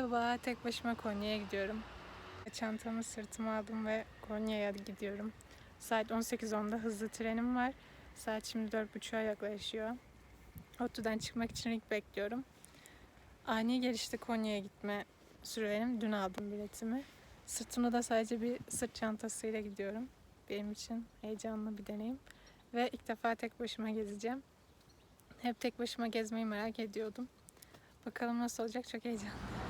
Merhaba, tek başıma Konya'ya gidiyorum. Çantamı sırtıma aldım ve Konya'ya gidiyorum. Saat 18.10'da hızlı trenim var. Saat şimdi 4.30'a yaklaşıyor. ODTÜ'den çıkmak için ilk bekliyorum. Ani gelişti Konya'ya gitme sürelim. Dün aldım biletimi. Sırtımda da sadece bir sırt çantasıyla gidiyorum. Benim için heyecanlı bir deneyim. Ve ilk defa tek başıma gezeceğim. Hep tek başıma gezmeyi merak ediyordum. Bakalım nasıl olacak çok heyecanlı.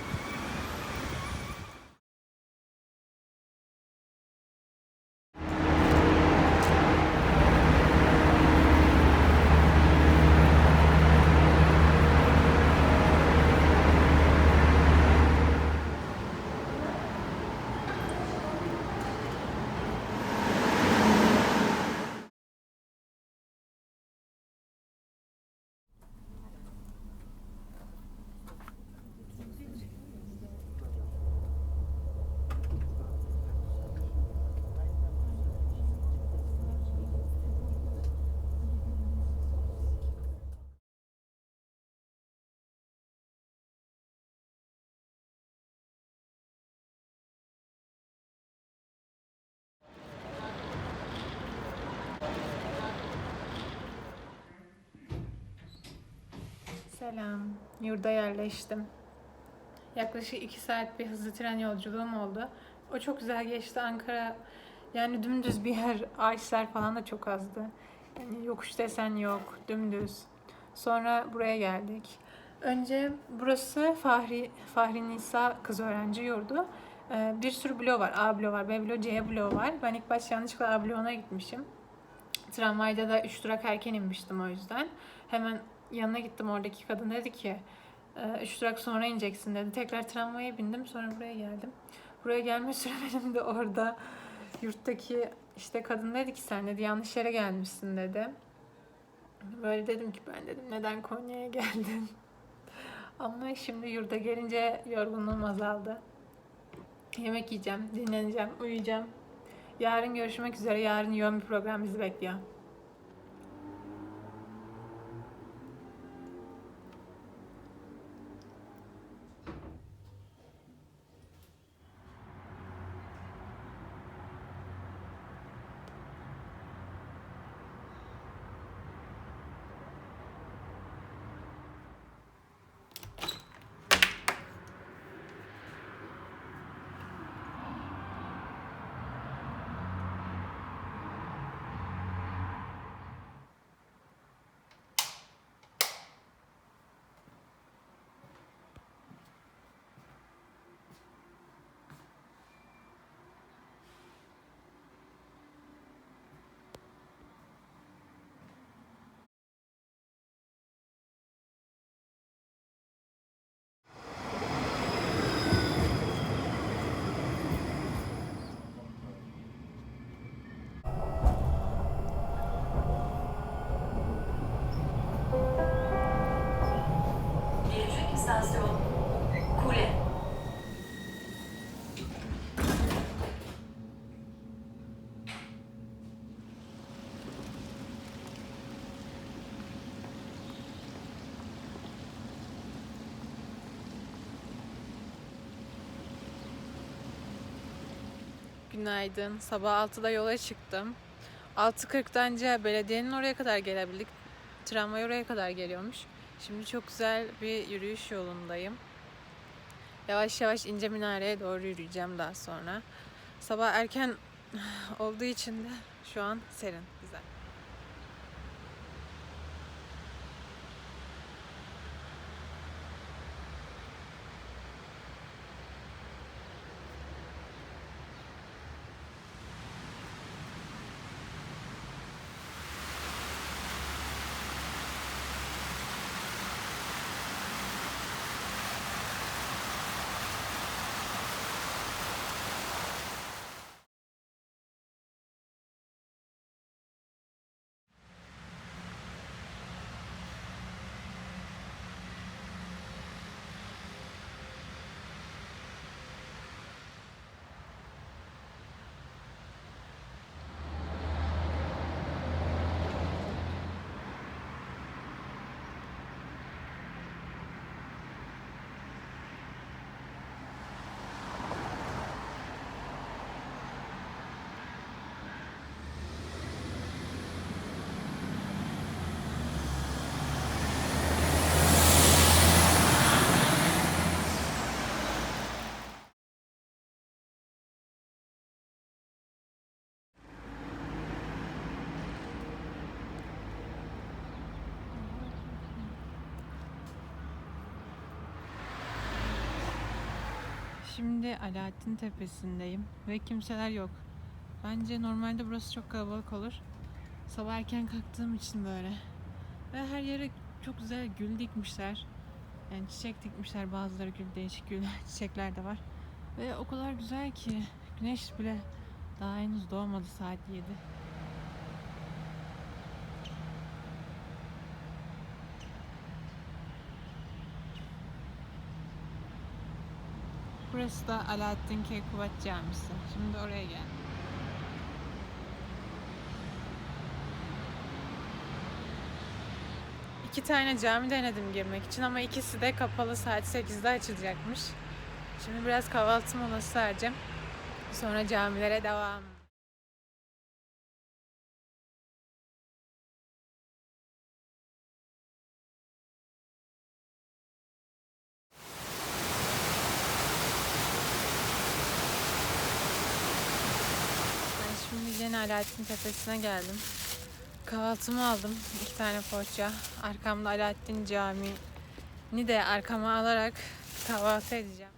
Selam. Yurda yerleştim. Yaklaşık iki saat bir hızlı tren yolculuğum oldu. O çok güzel geçti. Ankara yani dümdüz bir yer. Ağaçlar falan da çok azdı. Yani yokuş desen yok. Dümdüz. Sonra buraya geldik. Önce burası Fahri, Fahri Nisa kız öğrenci yurdu. Ee, bir sürü bloğu var. A bloğu var, B bloğu, C bloğu var. Ben ilk başta yanlışlıkla A bloğuna gitmişim. Tramvayda da 3 durak erken inmiştim o yüzden. Hemen yanına gittim oradaki kadın dedi ki 3 durak sonra ineceksin dedi. Tekrar tramvaya bindim sonra buraya geldim. Buraya gelme sürem de orada yurttaki işte kadın dedi ki sen dedi yanlış yere gelmişsin dedi. Böyle dedim ki ben dedim neden Konya'ya geldin? Ama şimdi yurda gelince yorgunluğum azaldı. Yemek yiyeceğim, dinleneceğim, uyuyacağım. Yarın görüşmek üzere. Yarın yoğun bir program bizi bekliyor. Günaydın. Sabah 6'da yola çıktım. 6.40'danca belediyenin oraya kadar gelebildik. Tramvay oraya kadar geliyormuş. Şimdi çok güzel bir yürüyüş yolundayım. Yavaş yavaş ince minareye doğru yürüyeceğim daha sonra. Sabah erken olduğu için de şu an serin, Şimdi Alaaddin Tepesi'ndeyim ve kimseler yok. Bence normalde burası çok kalabalık olur. Sabah erken kalktığım için böyle. Ve her yere çok güzel gül dikmişler. Yani çiçek dikmişler. Bazıları gül, değişik gül çiçekler de var. Ve o kadar güzel ki güneş bile daha henüz doğmadı saat 7. Burası da Alaaddin Keykubat Camisi. Şimdi oraya gel. İki tane cami denedim girmek için ama ikisi de kapalı saat 8'de açılacakmış. Şimdi biraz kahvaltı molası vereceğim. Sonra camilere devam. Ben şimdi yine Alaaddin Tepesi'ne geldim. Kahvaltımı aldım. iki tane poğaça. Arkamda Alaaddin Camii'ni de arkama alarak kahvaltı edeceğim.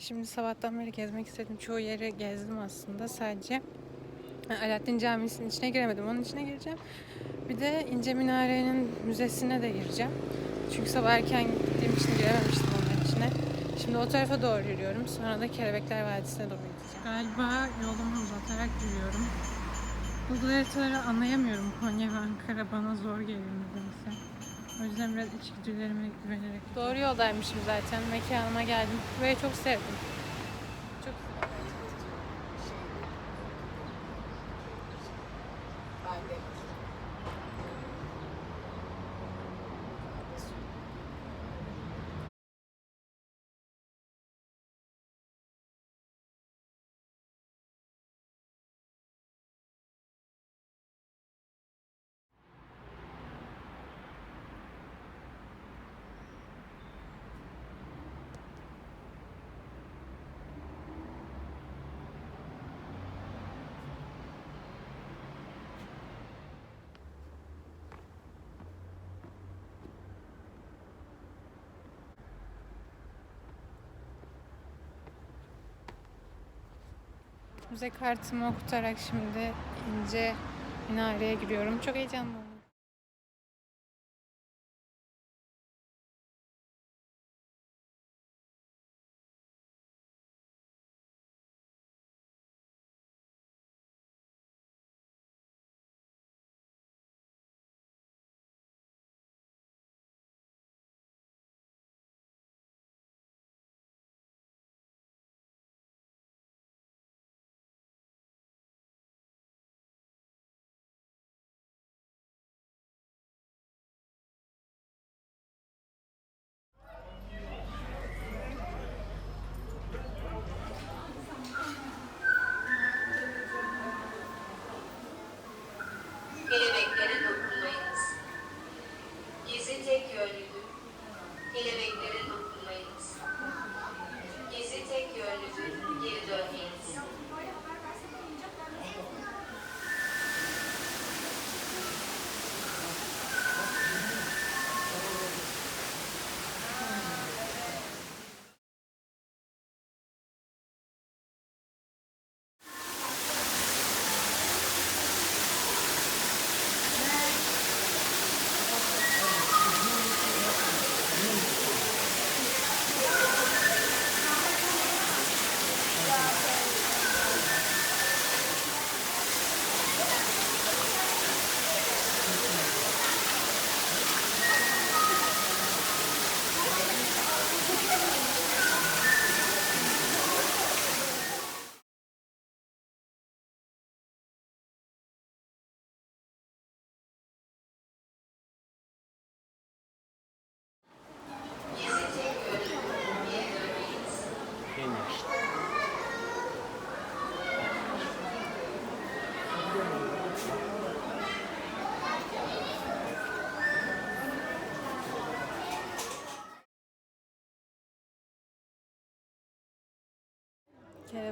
Şimdi sabahtan beri gezmek istedim. Çoğu yeri gezdim aslında. Sadece Alaaddin Camisi'nin içine giremedim. Onun içine gireceğim. Bir de İnce Minare'nin müzesine de gireceğim. Çünkü sabah erken gittiğim için girememiştim onun içine. Şimdi o tarafa doğru yürüyorum. Sonra da Kelebekler Vadisi'ne doğru gideceğim. Galiba yolumu uzatarak yürüyorum. Google haritaları anlayamıyorum. Konya ve Ankara bana zor geliyor. O yüzden biraz içgüdülerime güvenerek. Doğru yoldaymışım zaten. Mekanıma geldim. Burayı çok sevdim. Çok Müze kartımı okutarak şimdi ince minareye giriyorum. Çok heyecanlıyım.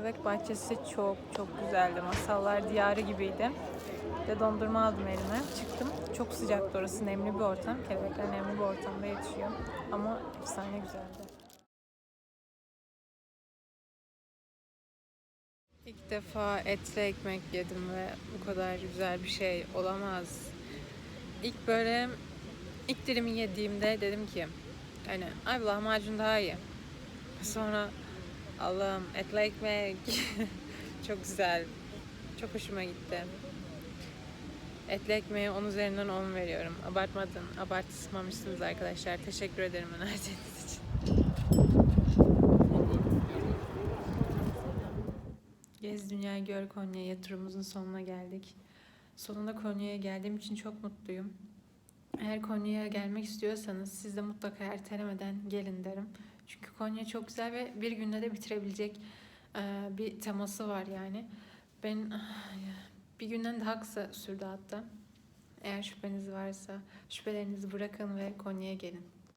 Kelebek bahçesi çok çok güzeldi. Masallar diyarı gibiydi. De dondurma aldım elime. Çıktım. Çok sıcaktı orası. Nemli bir ortam. Kelebekler nemli bir ortamda yetişiyor. Ama efsane güzeldi. İlk defa etli ekmek yedim ve bu kadar güzel bir şey olamaz. İlk böyle ilk dilimi yediğimde dedim ki hani ay lahmacun daha iyi. Sonra Allah'ım etli ekmek çok güzel. Çok hoşuma gitti. Etli ekmeğe 10 üzerinden 10 veriyorum. Abartmadın, abartmamışsınız arkadaşlar. Teşekkür ederim önerdiğiniz için. Gez Dünya Gör Konya'ya turumuzun sonuna geldik. Sonunda Konya'ya geldiğim için çok mutluyum. Eğer Konya'ya gelmek istiyorsanız siz de mutlaka ertelemeden gelin derim. Çünkü Konya çok güzel ve bir günde de bitirebilecek e, bir teması var yani. Ben bir günden daha kısa sürdü hatta. Eğer şüpheniz varsa şüphelerinizi bırakın ve Konya'ya gelin.